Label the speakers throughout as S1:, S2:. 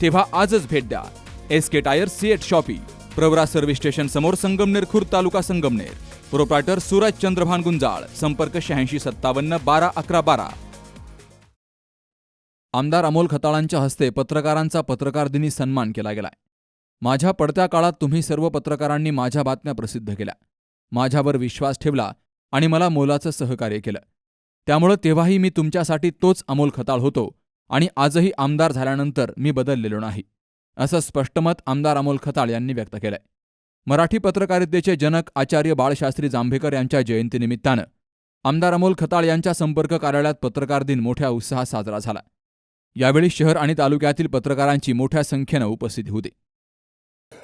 S1: तेव्हा आजच भेट द्या. S K tyre CEAT shoppe Pravara service station समोर संगमनेर खुर्द तालुका संगमनेर. प्रोप्रायटर सूरज चंद्रभान गुंजाळ संपर्क शहाऐंशी सत्तावन्न बारा अकरा बारा. आमदार अमोल खताळांच्या हस्ते पत्रकारांचा पत्रकार दिनी सन्मान केला गेलाय. माझ्या पडत्या काळात तुम्ही सर्व पत्रकारांनी माझ्या बातम्या प्रसिद्ध केल्या. माझ्यावर विश्वास ठेवला आणि मला मोलाचं सहकार्य केलं. त्यामुळं तेव्हाही मी तुमच्यासाठी तोच अमोल खताळ होतो. आणि आजही आमदार झाल्यानंतर मी बदललेलो नाही असं स्पष्ट मत आमदार अमोल खताळ यांनी व्यक्त केलंय. मराठी पत्रकारितेचे जनक आचार्य बाळशास्त्री जांभेकर यांच्या जयंतीनिमित्तानं आमदार अमोल खताळ यांच्या संपर्क कार्यालयात पत्रकार दिन मोठ्या उत्साहात साजरा झाला. यावेळी शहर आणि तालुक्यातील पत्रकारांची मोठ्या संख्येनं उपस्थिती होती.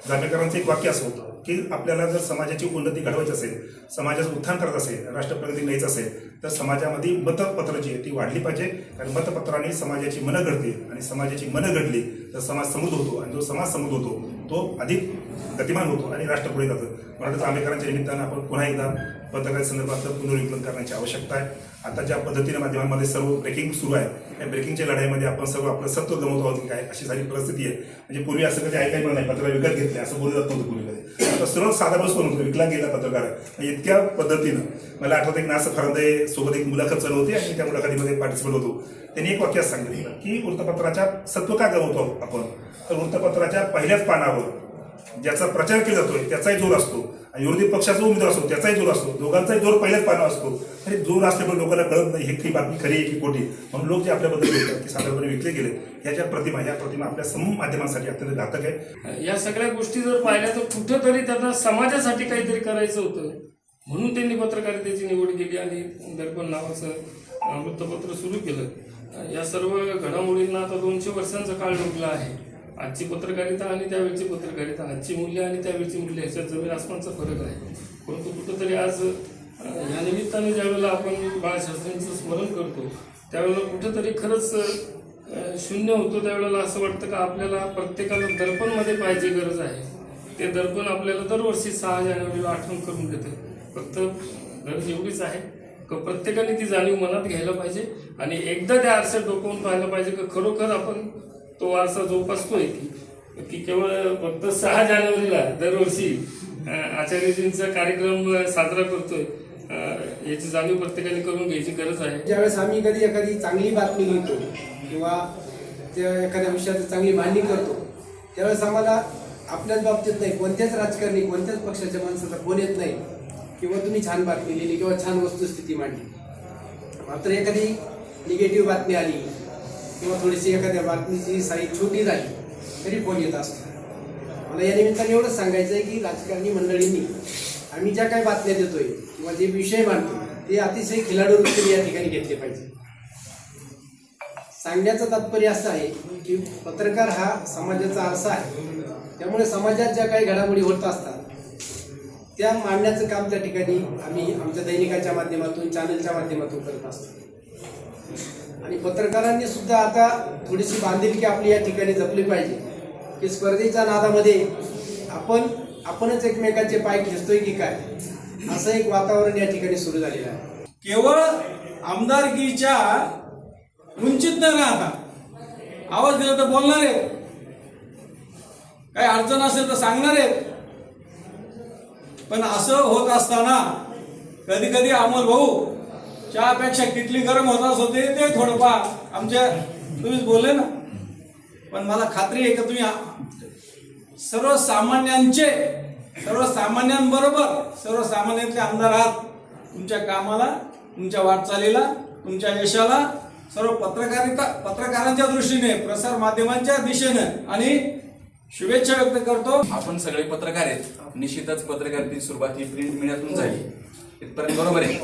S2: जांभेकरांचं एक वाक्य असं होतं की आपल्याला जर समाजाची उन्नती घडवायची असेल समाजाचं उत्थान करत असेल राष्ट्रप्रगती न्यायचं असेल तर समाजामध्ये मतपत्र जी आहे ती वाढली पाहिजे. कारण मतपत्राने समाजाची मनं घडते आणि समाजाची मनं घडली तर समाज समृद्ध होतो. आणि जो समाज समृद्ध होतो तो अधिक गतिमान होतो आणि राष्ट्र पुढे जातं. मराठा जांभेकरांच्या निमित्तानं आपण पुन्हा एकदा पत्रकार संदर्भात पुनर्विकलन करण्याची आवश्यकता आहे. आता ज्या पद्धतीने माध्यमांमध्ये सर्व ब्रेकिंग सुरू आहे या ब्रेकिंगच्या लढाईमध्ये आपण सर्व आपलं सत्व गमवतो आहोत की काय अशी सारी परिस्थिती आहे. म्हणजे पूर्वी असं कधी ऐकायला पण नाही पत्रकार विकत घेतले असं बोललं जात नव्हतं पूर्वीमध्ये आता सर्व साधा बस होतो विकला गेला पत्रकार. म्हणजे इतक्या पद्धतीनं. मला आठवतं की नास फरांदे सोबत एक मुलाखत चालू होती आणि त्या मुलाखतीमध्ये पार्टिसिपेट होतो. त्यांनी एक वाक्य सांगितलं की वृत्तपत्राच्या सत्व का गमवतो आपण? तर वृत्तपत्राच्या पहिल्याच पानावर ज्याचा प्रचार केला जातोय त्याचाही जोर असतो. आणि विरोधी पक्षाचा उमेदवार असतो त्याचाही जोर असतो. दोघांचाही जोर पहिल्याच पानावर असतो. आणि जोर असल्यामुळे लोकांना कळत नाही हे काही बातमी खरी आहे की खोटी म्हणून लोक जे आपल्याबद्दल बोलतात की साधारणपणे विकले गेले. ह्या प्रतिमा या प्रतिमा आपल्या समूह माध्यमांसाठी अत्यंत घातक आहे.
S3: या सगळ्या गोष्टी जर पाहिल्या तर कुठंतरी त्यांना समाजासाठी काहीतरी करायचं होतं. म्हणून त्यांनी पत्रकारितेची निवड केली आणि दर्पण नावाचं वृत्तपत्र सुरू केलं. या सर्व घडामोडींना आता दोनशे वर्षांचा काळ लोकला आहे. आजची पत्रकारिता आणि त्यावेळची पत्रकारिता आजची मूल्य आणि त्यावेळची मूल्य ह्याच्यात जमीन आसमानचा फरक आहे. परंतु कुठंतरी आज या निमित्ताने ज्यावेळेला आपण बाळशास्त्रींचं स्मरण करतो त्यावेळेला कुठंतरी खरंच शून्य होतो त्यावेळेला असं वाटतं का आपल्याला प्रत्येकाला दर्पणमध्ये पाहिजे गरज आहे. ते दर्पण आपल्याला दरवर्षी सहा जानेवारीला आठवण करून देते. फक्त गरज एवढीच आहे का प्रत्येकाने ती जाणीव मनात घ्यायला पाहिजे आणि एकदा त्या आरशात डोकवून पाहायला पाहिजे का खरोखर आपण तो वारसा जोपासतोय की की केवळ फक्त सहा जानेवारीला दरवर्षी आचार्यजींचा कार्यक्रम साजरा करतोय. याची जाणीव प्रत्येकाने करून घ्यायची गरज आहे.
S4: ज्यावेळेस आम्ही कधी एखादी चांगली बातमी लिहितो किंवा त्या एखाद्या विषयाची चांगली मांडणी करतो त्यावेळेस आम्हाला आपल्याच बाबतीत नाही कोणत्याच राजकारणी कोणत्याच पक्षाच्या माणसाचा फोन येत नाही किंवा तुम्ही छान बातमी लिहिली किंवा छान वस्तुस्थिती मांडली. मात्र एखादी निगेटिव्ह बातमी आली किंवा थोडीशी एखाद्या बातमीची साईज छोटी झाली तरी फोन येत असतो. मला या निमित्ताने एवढंच सांगायचं आहे की राजकारणी मंडळींनी आम्ही ज्या काही बातम्या देतोय किंवा जे विषय मांडतो ते अतिशय खिलाडू वृत्तीने या ठिकाणी घेतले पाहिजे. सांगण्याचं तात्पर्य असं आहे की पत्रकार हा समाजाचा आरसा आहे. त्यामुळे समाजात ज्या काही घडामोडी होत असतात त्या मांडण्याचं काम त्या ठिकाणी आम्ही आमच्या दैनिकाच्या माध्यमातून चॅनलच्या माध्यमातून करत असतो. आणि पत्रकारांनी सुद्धा आता थोडीशी बांधिलकी आपली या ठिकाणी जपली पाहिजे. की स्पर्धेच्या नादामध्ये आपण आपणच एकमेकांचे पाय खेचतोय की काय? असं एक वातावरण या ठिकाणी सुरू झालेलं आहे.
S5: केवळ आमदारकीच्या उंचीत न राहता. आवाज दिला तर बोलणार आहेत. काही अडचण असेल तर सांगणार आहेत. पण असं होत असताना कधी कधी अमोल भाऊ चहापेक्षा किटली गरम होत होते ते थोडंफार. आमच्या तुम्हीच बोलले ना. पण मला खात्री आहे का तुम्ही सर्वसामान्यांचे सर्वसामान्यांबरोबर सर्वसामान्यातले आमदार आहात. तुमच्या कामाला तुमच्या वाटचालीला तुमच्या यशाला सर्व पत्रकारिता पत्रकारांच्या दृष्टीने प्रसार माध्यमांच्या दिशेनं आणि शुभेच्छा व्यक्त करतो.
S1: आपण सगळे पत्रकार आहेत. निश्चितच पत्रकारितेची सुरुवात ही प्रिंट मीडियातून झाली. इथपर्यंत बरोबर आहे.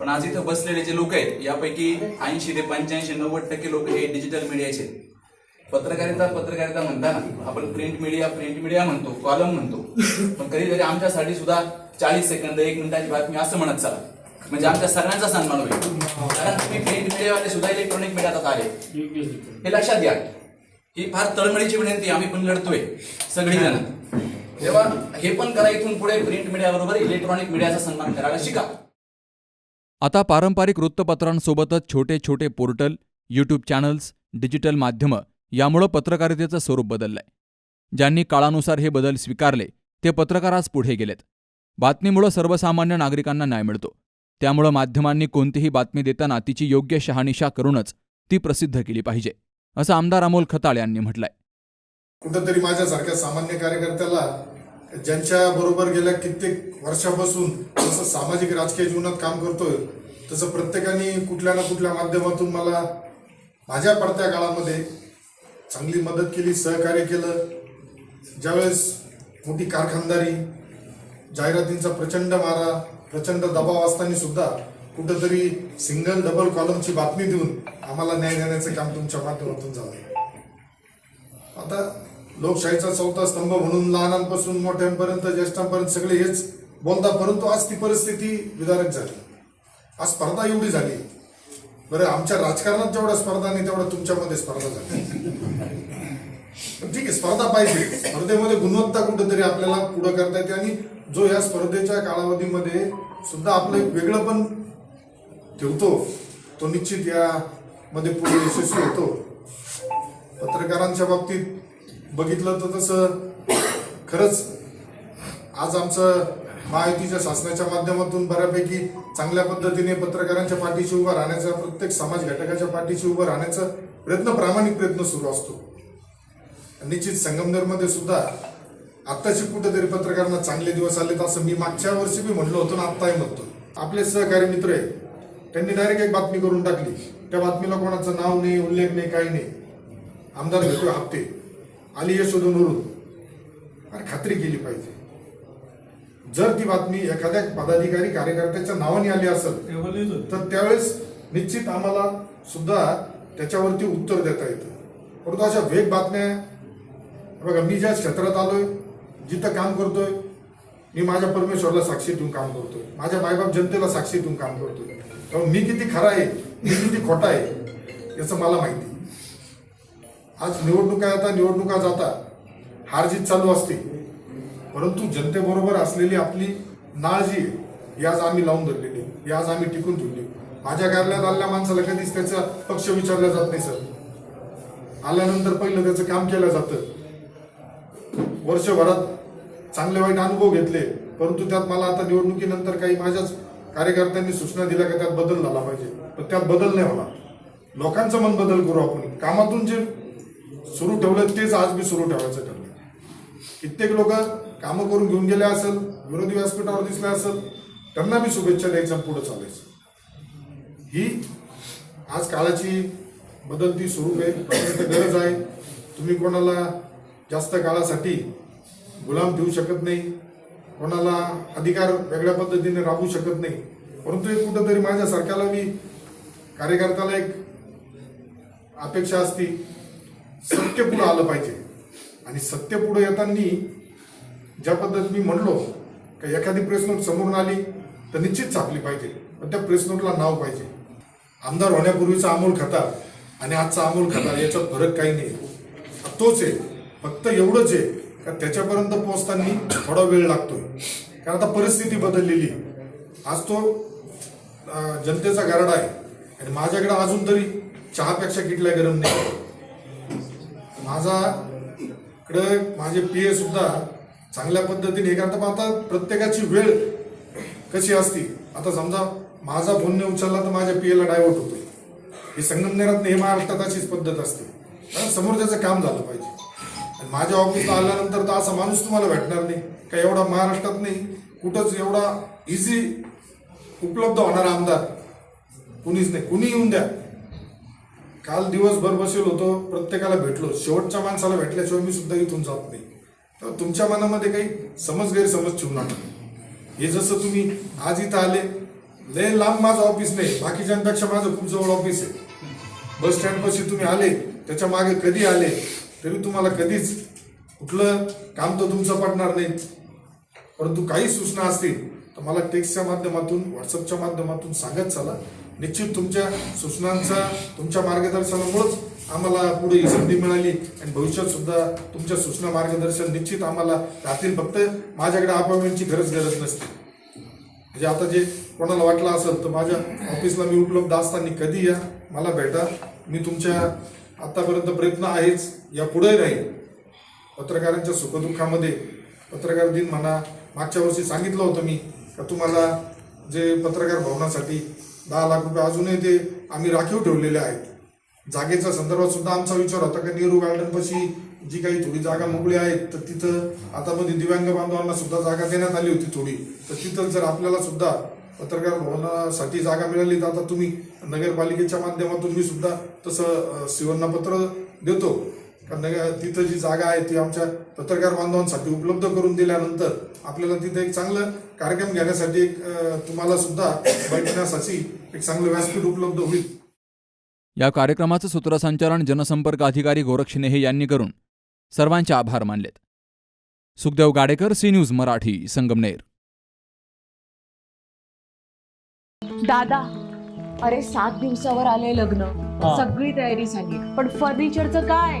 S1: पण आज इथं बसलेले जे लोक आहेत यापैकी ऐंशी ते पंच्याऐंशी नव्वद टक्के लोक हे डिजिटल मीडियाचे पत्रकारिता पत्रकारिता म्हणताना आपण प्रिंट मीडिया प्रिंट मीडिया म्हणतो कॉलम म्हणतो. पण कधीतरी आमच्यासाठी सुद्धा चाळीस सेकंद एक मिनिटाची बातमी असं म्हणत चला. म्हणजे आमच्या सगळ्यांचा सन्मान होईल. कारण तुम्ही प्रिंट मीडियावाले सुद्धा इलेक्ट्रॉनिक मीडियात आले. हे लक्षात घ्या. ही फार तळमळीची विनंती आम्ही पण लढतोय सगळीजण. तेव्हा हे पण करा इथून पुढे प्रिंट मीडियाबरोबर इलेक्ट्रॉनिक मीडियाचा सन्मान करायला शिका. आता पारंपरिक वृत्तपत्रांसोबतच छोटे छोटे पोर्टल यूट्यूब चॅनल्स डिजिटल माध्यमं यामुळं पत्रकारितेचं स्वरूप बदललंय. ज्यांनी काळानुसार हे बदल स्वीकारले ते पत्रकार आज पुढे गेलेत. बातमीमुळं सर्वसामान्य नागरिकांना न्याय मिळतो. त्यामुळं माध्यमांनी कोणतीही बातमी देताना तिची योग्य शहानिशा करूनच ती प्रसिद्ध केली पाहिजे असं आमदार अमोल खताळ यांनी म्हटलंय.
S6: कुठंतरी माझ्यासारख्या सामान्य कार्यकर्त्याला ज्यांच्या बरोबर गेल्या कित्येक वर्षापासून जसं सामाजिक राजकीय जीवनात काम करतोय तसं प्रत्येकाने कुठल्या ना कुठल्या माध्यमातून मला माझ्या पडत्या काळामध्ये चांगली मदत केली सहकार्य केलं. ज्यावेळेस मोठी कारखानदारी जाहिरातींचा प्रचंड मारा प्रचंड दबाव असताना सुद्धा कुठंतरी सिंगल डबल कॉलमची बातमी देऊन आम्हाला न्याय देण्याचं काम तुमच्या माध्यमातून झालं आता लोकशाहीचा चौथा स्तंभ म्हणून लहानांपासून मोठ्यांपर्यंत ज्येष्ठांपर्यंत सगळे हेच बोलतात परंतु आज ती परिस्थिती विदारक झाली. आज स्पर्धा एवढी झाली. बरं आमच्या राजकारणात जेवढा स्पर्धा नाही तेवढा तुमच्यामध्ये स्पर्धा झाली. पण ठीक आहे स्पर्धा पाहिजे. स्पर्धेमध्ये गुणवत्ता कुठेतरी आपल्याला पुढे करता येते आणि जो या स्पर्धेच्या कालावधीमध्ये सुद्धा आपलं एक वेगळं पण ठेवतो तो निश्चित यामध्ये पुढे यशस्वी होतो. पत्रकारांच्या बाबतीत बघितलं तर तसं खरंच आज आमचं महायुतीच्या शासनाच्या माध्यमातून बऱ्यापैकी चांगल्या पद्धतीने पत्रकारांच्या पाठीशी उभं राहण्याचा प्रत्येक समाज घटकाच्या पाठीशी उभं राहण्याचा प्रयत्न प्रामाणिक प्रयत्न सुरू असतो. निश्चित संगमनेरमध्ये सुद्धा आत्ताची कुठेतरी पत्रकारांना चांगले दिवस आलेत असं मी मागच्या वर्षी बी म्हणलो होतो ना आत्ताही म्हणतो. आपले सहकारी मित्र आहे त्यांनी डायरेक्ट एक बातमी करून टाकली. त्या बातमीला कोणाचं नाव नाही उल्लेख नाही काही नाही. आमदार भेटू हप्ते. आली यशोधनवरून अरे खात्री केली पाहिजे. जर ती बातमी एखाद्या पदाधिकारी कार्यकर्त्याच्या नावाने आली असेल तर त्यावेळेस निश्चित आम्हाला सुद्धा त्याच्यावरती उत्तर देता येतं. परंतु अशा वेग बातम्या बघा मी ज्या क्षेत्रात आलोय जिथं काम करतोय मी माझ्या परमेश्वरला साक्षी ठेवून काम करतोय. माझ्या मायबाप जनतेला साक्षी ठेवून काम करतोय. त्यामुळे मी किती खरा आहे मी किती खोटा आहे याचं मला माहिती. आज निवडणुका आता निवडणुका जाता हारजीत चालू असते. परंतु जनतेबरोबर असलेली आपली नाळ जी आहे, याच आम्ही लावून धरलेली आहे. आज आम्ही टिकून ठेवली माझ्या कार्यालयात आलेल्या माणसाला कधीच त्याचा पक्ष विचारला जात नाही सर. आल्यानंतर पहिलं त्याचं काम केलं जातं. वर्षभरात चांगले वाईट अनुभव घेतले परंतु त्यात मला आता निवडणुकीनंतर काही माझ्याच कार्यकर्त्यांनी सूचना दिल्या का त्यात बदल झाला पाहिजे. पण त्यात बदल नाही होला लोकांचं मन बदल करू आपण. कामातून जे सुरू ठेवलं तेच आज मी सुरू ठेवायचं ठरलं कित्येक लोक कामं करून घेऊन गेले असेल विरोधी व्यासपीठावर दिसले असेल त्यांना मी शुभेच्छा द्यायचं पुढे चालायचं. ही आज काळाची बदलती स्वरूप आहे प्रचंड गरज आहे. तुम्ही कोणाला जास्त काळासाठी गुलाम देऊ शकत नाही कोणाला अधिकार वेगळ्या पद्धतीने राबवू शकत नाही परंतु एक कुठंतरी माझ्यासारख्याला मी कार्यकर्त्याला एक अपेक्षा असती. सत्य पुढं आलं पाहिजे. आणि सत्य पुढं येताना ज्या पद्धतीत मी म्हणलो का एखादी प्रेस नोट समोरून आली तर निश्चित छापली पाहिजे. पण त्या प्रेस नोटला नाव पाहिजे. आमदार होण्यापूर्वीचा अमोल खतार आणि आजचा अमोल खतार याच्यात फरक काही नाही. तोच आहे. फक्त एवढंच आहे का त्याच्यापर्यंत पोहोचताना थोडा वेळ लागतोय. कारण आता परिस्थिती बदललेली आहे. आज तो जनतेचा गरडा आहे. आणि माझ्याकडे अजून तरी चहापेक्षा किटल्या गरम नाही. माझा इकडं माझे पी सुद्धा चांगल्या पद्धतीने हे करतात पण आता प्रत्येकाची वेळ कशी असती. आता समजा माझा फोन नाही उचलला तर माझ्या पी एला डायव्हर्ट होतो हे संगमनेरात हे महाराष्ट्रात अशीच पद्धत असते. कारण समोर त्याचं काम झालं पाहिजे. आणि माझ्या ऑफिसला आल्यानंतर तर असा माणूस तुम्हाला भेटणार नाही. का एवढा महाराष्ट्रात नाही कुठंच एवढा इझी उपलब्ध होणारा आमदार कुणीच नाही. कुणी येऊन द्या. काल दिवसभर बसेल होतो प्रत्येकाला भेटलो. शेवटच्या माणसाला भेटल्याशिवाय मी सुद्धा इथून जात नाही. तर तुमच्या मनामध्ये काही समज गैरसमज ठेवू नका. हे जसं तुम्ही आज इथं आले लय लांब माझं ऑफिस नाही बाकीच्यांपेक्षा माझं खूप जवळ ऑफिस आहे. बस स्टँडपाशी तुम्ही आले त्याच्यामागे कधी आले तरी तुम्हाला कधीच कुठलं काम तर तुमचं पडणार नाही. परंतु काही सूचना असतील तर मला टेक्स्टच्या माध्यमातून व्हॉट्सअपच्या माध्यमातून सांगत चला. निश्चित तुमच्या सूचनांचा तुमच्या मार्गदर्शनामुळेच आम्हाला पुढे ही संधी मिळाली आणि भविष्यात सुद्धा तुमच्या सूचना मार्गदर्शन निश्चित आम्हाला राहतील. फक्त माझ्याकडे अपॉइंटमेंटची गरज गरज नसते. म्हणजे आता जे कोणाला वाटलं असेल तर माझ्या ऑफिसला मी उपलब्ध असताना कधी या? मला भेटा. मी तुमच्या आतापर्यंत प्रयत्न आहेच या पुढे राहील. पत्रकारांच्या सुखदुःखामध्ये पत्रकार दिन म्हणा मागच्या वर्षी सांगितलं होतं मी का तुम्हाला जे पत्रकार भवनासाठी दहा लाख रुपये अजूनही ते आम्ही राखीव ठेवलेले आहेत. जागेच्या संदर्भात सुद्धा आमचा विचार होता का नेहरू गार्डनपाशी जी काही थोडी जागा मोकळी आहेत तर तिथं आता मध्ये दिव्यांग बांधवांना सुद्धा जागा देण्यात आली होती थोडी. तर तिथं जर आपल्याला सुद्धा पत्रकार भवनासाठी जागा मिळाली तर आता तुम्ही नगरपालिकेच्या माध्यमातून मी सुद्धा तसं शिवन्नपत्र देतो. कारण तिथं जी जागा आहे ती आमच्या पत्रकार बांधवांसाठी उपलब्ध करून दिल्यानंतर आपल्याला तिथे एक चांगलं कार्यक्रम घेण्यासाठी एक तुम्हाला सुद्धा बैठण्यासाठी एक चांगलं व्यासपीठ उपलब्ध होईल.
S1: या कार्यक्रमाचं सूत्रसंचालन जनसंपर्क अधिकारी गोरक्ष नेहे यांनी करून सर्वांचे आभार मानलेत. Sukhdev Gadekar C news Marathi Sangamner.
S7: दादा अरे सात दिवसावर आले लग्न. सगळी तयारी झाली. पण फर्निचरचं काय?